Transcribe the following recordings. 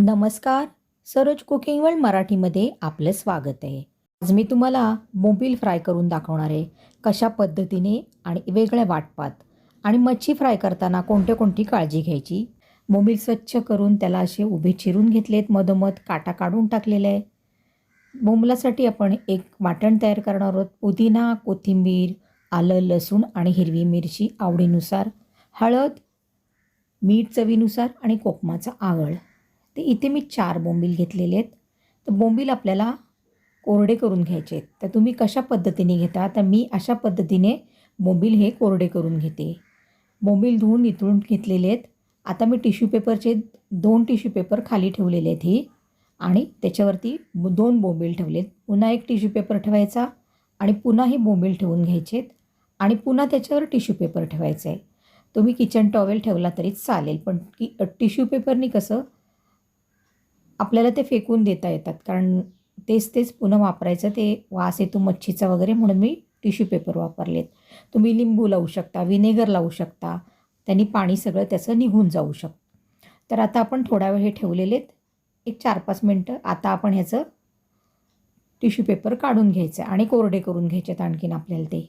नमस्कार Saroj cooking world मराठीमध्ये आपलं स्वागत आहे. आज मी तुम्हाला बोंबील फ्राय करून दाखवणार आहे कशा पद्धतीने आणि वेगळ्या वाटपात. आणि मच्छी फ्राय करताना कोणत्या कोणती काळजी घ्यायची? बोंबील स्वच्छ करून त्याला असे उभे चिरून घेतलेत मधोमध काटा काढून टाकलेले आहे. बोंबलासाठी आपण एक वाटण तयार करणार आहोत. पुदिना कोथिंबीर आलं लसूण आणि हिरवी मिरची आवडीनुसार हळद मीठ चवीनुसार आणि कोकमाचा आवळ ते इथे मी चार बोंबील घेतलेले आहेत. तर बोंबील आपल्याला कोरडे करून घ्यायचे आहेत. तर तुम्ही कशा पद्धतीने घेता? तर मी अशा पद्धतीने बोंबील हे कोरडे करून घेते. बोंबील धुवून नितळून घेतलेले आहेत. आता मी टिश्यू पेपरचे दोन टिश्यू पेपर खाली ठेवलेले आहेत ही. आणि त्याच्यावरती दोन बोंबील ठेवलेत. पुन्हा एक टिश्यू पेपर ठेवायचा आणि पुन्हा हे बोंबील ठेवून घ्यायचे आहेत. आणि पुन्हा त्याच्यावर टिश्यू पेपर ठेवायचं आहे. तुम्ही किचन टॉवेल ठेवला तरी चालेल. पण की टिश्यू पेपरनी कसं आपल्याला ते फेकून देता येतात. कारण तेच तेच पुन्हा वापरायचं ते वास येतो मच्छीचा वगैरे म्हणून मी टिश्यू पेपर वापरलेत. तुम्ही लिंबू लावू शकता विनेगर लावू शकता त्यांनी पाणी सगळं त्याचं निघून जाऊ शकतं तर आता आपण थोडा वेळ हे ठेवलेलेत. एक चार पाच मिनटं आता आपण ह्याचं टिश्यू पेपर काढून घ्यायचं आणि कोरडे करून घ्यायचे आणखीन आपल्याला ते.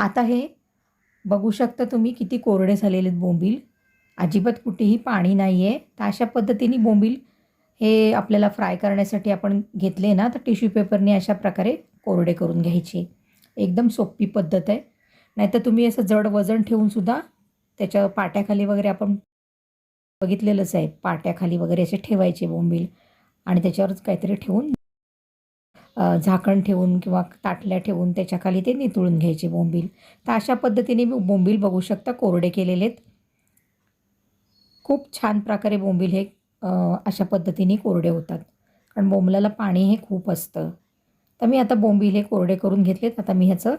आता हे बघू शकता तुम्ही किती कोरडे झालेले आहेत बोंबील. अजिबात कुठेही पाणी नाही आहे तर अशा पद्धतीने बोंबील हे आपल्याला फ्राय करण्यासाठी आपण घेतले ना तर टिश्यू पेपरने अशा प्रकारे कोरडे करून घ्यायचे. एकदम सोपी पद्धत आहे. नाहीतर तुम्ही असं जड वजन ठेवूनसुद्धा त्याच्या पाट्याखाली वगैरे आपण बघितलेलंच आहे. पाट्याखाली वगैरे असे ठेवायचे बोंबील आणि त्याच्यावरच काहीतरी ठेवून झाकण ठेवून किंवा ताटल्या ठेवून त्याच्याखाली ते नितळून घ्यायचे बोंबील. तर अशा पद्धतीने मी बोंबील बघू शकता कोरडे केलेले आहेत. खूप छान प्रकारे बोंबील हे अशा पद्धतीने कोरडे होतात. कारण बोंबलाला पाणी हे खूप असतं. तर मी आता बोंबील हे कोरडे करून घेतलेत. आता मी ह्याचं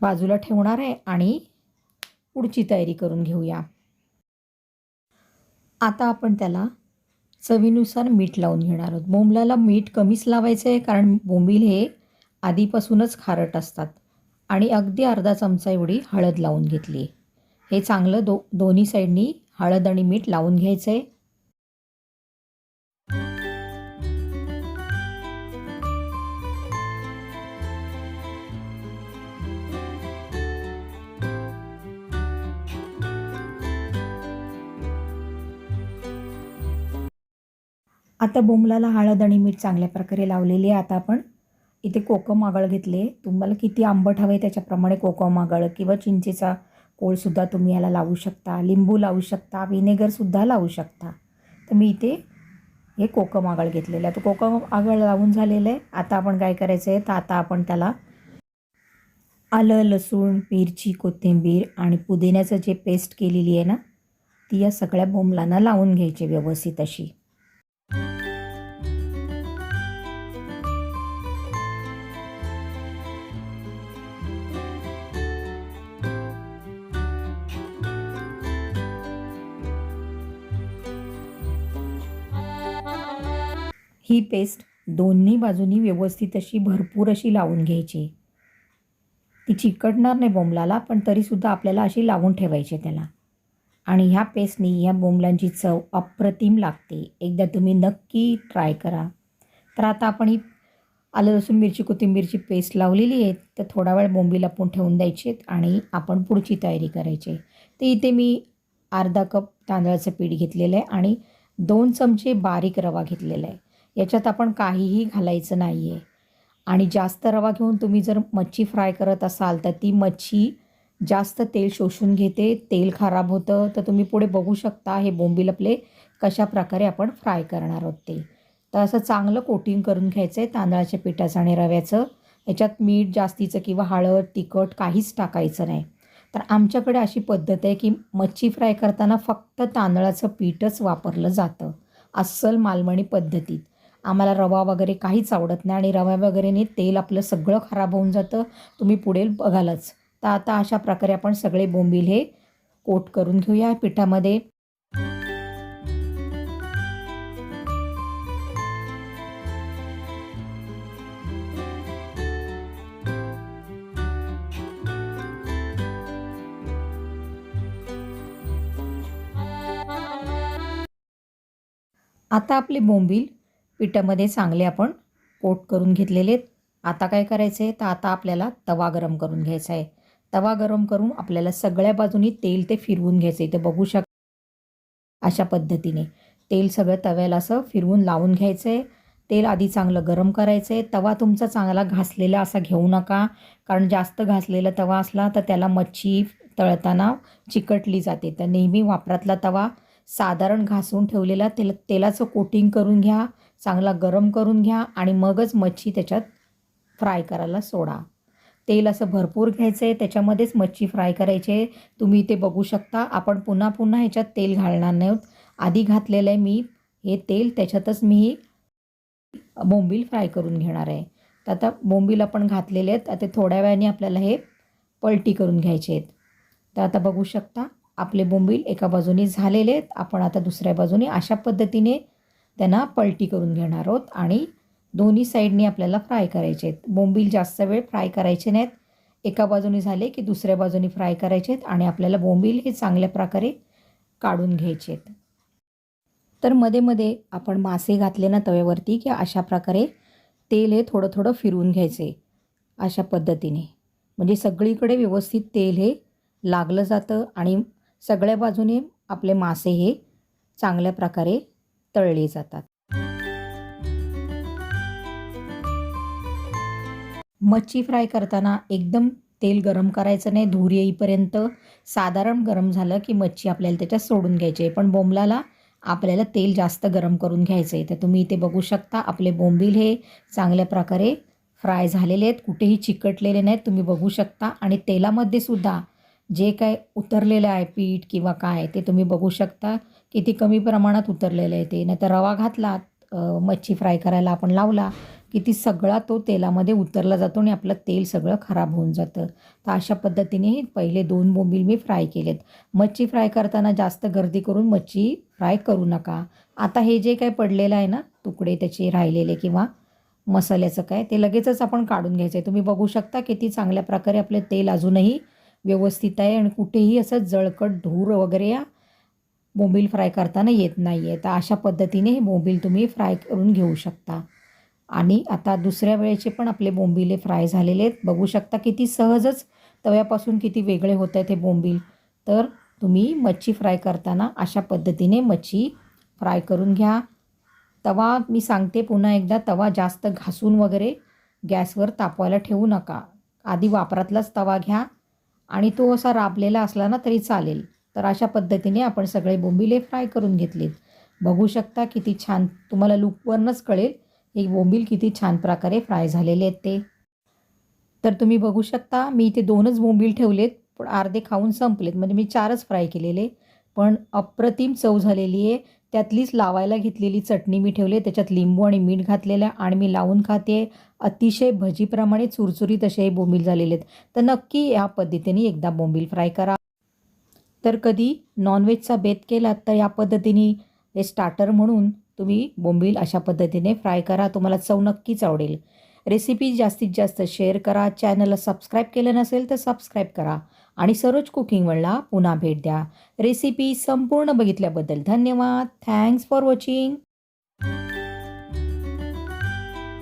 बाजूला ठेवणार आहे आणि पुढची तयारी करून घेऊया. आता आपण त्याला चवीनुसार मीठ लावून घेणार आहोत. बोंबलाला मीठ कमीच लावायचं आहे कारण बोंबील हे आधीपासूनच खारट असतात. आणि अगदी अर्धा चमचा एवढी हळद लावून घेतली हे चांगलं दो दोन्ही साईडनी हळद आणि मीठ लावून घ्यायचं आहे आता बोंबलाला हळद आणि मीठ चांगल्या प्रकारे लावलेली आहे. आता आपण इथे कोकम आगळ घेतले. तुम्हाला किती आंबट हवे त्याच्याप्रमाणे कोकम आगळ किंवा चिंचेचा कोळसुद्धा तुम्ही याला लावू शकता. लिंबू लावू शकता. विनेगरसुद्धा लावू शकता. तर मी इथे हे कोकम आगळ घेतलेलं. आहे तर कोकम आगळ लावून झालेलं आहे. आता आपण काय करायचं आहे? तर आता आपण त्याला आलं लसूण मिरची कोथिंबीर आणि पुदिन्याचं जे पेस्ट केलेली आहे ना ती या सगळ्या बोंबलांना लावून घ्यायची व्यवस्थित अशी. ही पेस्ट दोन्ही बाजूनी व्यवस्थित अशी भरपूर अशी लावून घ्यायची. ती चिकटणार नाही बोंबलाला पण तरीसुद्धा आपल्याला अशी लावून ठेवायची त्याला. आणि ह्या पेस्टनी ह्या बोंबलांची चव अप्रतिम लागते. एकदा तुम्ही नक्की ट्राय करा. तर आता आपण ही आलं लसूण मिरची कोथिंबीरची पेस्ट लावलेली आहे. तर थोडा वेळ बोंबी लपून ठेवून द्यायची आणि आपण पुढची तयारी करायची. तर इथे मी अर्धा कप तांदळाचं पीठ घेतलेलं आहे आणि दोन चमचे बारीक रवा घेतलेला आहे. याच्यात आपण काहीही घालायचं नाही आहे आणि जास्त रवा घेऊन तुम्ही जर मच्छी फ्राय करत असाल तर ती मच्छी जास्त तेल शोषून घेते. तेल खराब होतं तर तुम्ही पुढे बघू शकता हे बोंबील आपले कशा प्रकारे आपण फ्राय करणार आहोत ते. तर असं चांगलं कोटिंग करून घ्यायचं आहे तांदळाच्या पिठाचं आणि रव्याचं. याच्यात मीठ जास्तीचं किंवा हळद तिखट काहीच टाकायचं नाही. तर आमच्याकडे अशी पद्धत आहे की मच्छी फ्राय करताना फक्त तांदळाचं पीठच वापरलं जातं. अस्सल मालवणी पद्धतीत. आम्हाला रवा वगैरे काहीच आवडत नाही आणि रवा वगैरेने तेल आपलं सगळं खराब होऊन जातं. तुम्ही पुढे बघालच. तर आता अशा प्रकारे आपण सगळे बोंबील हे कोट करून घेऊया पिठामध्ये. आता आपले बोंबील पिठामध्ये चांगले आपण कोट करून घेतलेले. आहेत आता काय करायचं आहे तर आता आपल्याला तवा गरम करून घ्यायचा आहे. तवा गरम करून आपल्याला सगळ्या बाजूनी तेल ते फिरवून घ्यायचं आहे. ते बघू शक अशा पद्धतीने. तेल सगळं तव्याला असं फिरवून लावून घ्यायचं आहे. तेल आधी चांगलं गरम करायचं आहे तवा तुमचा चांगला घासलेला असा घेऊ नका. कारण जास्त घासलेला तवा असला तर त्याला मच्छी तळताना चिकटली जाते. तर नेहमी वापरातला तवा साधारण घासून ठेवलेला तेल तेलाचं कोटिंग करून घ्या. चांगला गरम करून घ्या आणि मगच मच्छी त्याच्यात फ्राय करायला सोडा. तेल असं भरपूर घ्यायचं आहे त्याच्यामध्येच मच्छी फ्राय करायचे. तुम्ही ते बघू शकता आपण पुन्हा पुन्हा ह्याच्यात तेल घालणार नाही आहोत. आधी घातलेलं आहे मी हे तेल त्याच्यातच मी बोंबील फ्राय करून घेणार आहे. तर आता बोंबील आपण घातलेले आहेत आता थोड्या वेळाने आपल्याला हे पलटी करून घ्यायचे आहेत. तर आता बघू शकता आपले बोंबील एका बाजूने झालेले आहेत आपण आता दुसऱ्या बाजूने अशा पद्धतीने त्यांना पलटी करून घेणार आहोत. आणि दोन्ही साईडनी आपल्याला फ्राय करायचे आहेत. बोंबील जास्त वेळ फ्राय करायचे नाहीत. एका बाजूने झाले की दुसऱ्या बाजूने फ्राय करायचे आहेत आणि आपल्याला बोंबील हे चांगल्या प्रकारे काढून घ्यायचे आहेत. तर मध्ये मध्ये आपण मासे घातले ना तव्यावरती की अशा प्रकारे तेल हे थोडं थोडं फिरवून घ्यायचे अशा पद्धतीने. म्हणजे सगळीकडे व्यवस्थित तेल हे लागलं जातं आणि सगळ्या बाजूने आपले मासे हे चांगल्या प्रकारे तळले जातात. मच्छी फ्राय करताना एकदम तेल गरम करायचं नाही धूर येईपर्यंत साधारण गरम झालं की मच्छी आपल्याला त्याच्यात सोडून घ्यायची आहे. पण बोंबलाला आपल्याला तेल जास्त गरम करून घ्यायचं आहे तर तुम्ही इथे बघू शकता आपले बोंबील हे चांगल्या प्रकारे फ्राय झालेले आहेत. कुठेही चिकटलेले नाहीत तुम्ही बघू शकता. आणि तेलामध्ये सुद्धा जे काय उतरलेलं आहे पीठ किंवा काय ते तुम्ही बघू शकता. किती कमी प्रमाणात उतरलेलं आहे ते. नाहीतर रवा घातला मच्छी फ्राय करायला आपण लावला की ती सगळा तो तेलामध्ये उतरला जातो आणि आपलं तेल सगळं खराब होऊन जातं. तर अशा पद्धतीने पहिले दोन बोंबील मी फ्राय केलेत. मच्छी फ्राय करताना जास्त गर्दी करून मच्छी फ्राय करू नका. आता हे जे काय पडलेलं आहे ना तुकडे त्याचे राहिलेले किंवा मसाल्याचं काय ते लगेचच आपण काढून घ्यायचं आहे तुम्ही बघू शकता किती चांगल्या प्रकारे आपले तेल अजूनही व्यवस्थित आहे आणि कुठेही असं जळकट धूर वगैरे या बोंबील फ्राय करताना येत नाही आहे तर अशा पद्धतीने हे बोंबील तुम्ही फ्राय करून घेऊ शकता. आणि आता दुसऱ्या वेळेचे पण आपले बोंबिले फ्राय झालेले आहेत. बघू शकता किती सहजच तव्यापासून किती वेगळे होत आहेत हे बोंबील तर तुम्ही मच्छी फ्राय करताना अशा पद्धतीने मच्छी फ्राय करून घ्या. तवा मी सांगते पुन्हा एकदा तवा जास्त घासून वगैरे गॅसवर तापवायला ठेवू नका. आधी वापरातलाच तवा घ्या. आणि तो असा राबलेला असला ना तरी चालेल. तर अशा पद्धतीने आपण सगळे बोंबिले फ्राय करून घेतलेत. बघू शकता किती छान तुम्हाला लुकवरनंच कळेल हे बोंबील किती छान प्रकारे फ्राय झालेले आहेत ते. तर तुम्ही बघू शकता मी इथे दोनच बोंबील ठेवलेत पण अर्धे खाऊन संपलेत. म्हणजे मी चारच फ्राय केलेले पण अप्रतिम चव झालेली आहे. त्यातलीच लावायला घेतलेली चटणी मी ठेवली त्याच्यात लिंबू आणि मीठ घातलेलं आहे आणि मी लावून खाते. अतिशय भजीप्रमाणे चुरचुरीत असे हे बोंबील झालेले आहेत. तर नक्की या पद्धतीने एकदा बोंबील फ्राय करा. तर कधी नॉनव्हेजचा बेत केला तर या पद्धतीने हे स्टार्टर म्हणून तुम्ही बोंबील अशा पद्धतीने फ्राय करा. तुम्हाला चव नक्कीच आवडेल. रेसिपी जास्तीत जास्त शेअर करा. चॅनलला सबस्क्राईब केलं नसेल तर सबस्क्राईब करा आणि सरोज कुकिंग वर्ल्डला पुन्हा भेट द्या. रेसिपी संपूर्ण बघितल्याबद्दल धन्यवाद. Thanks for watching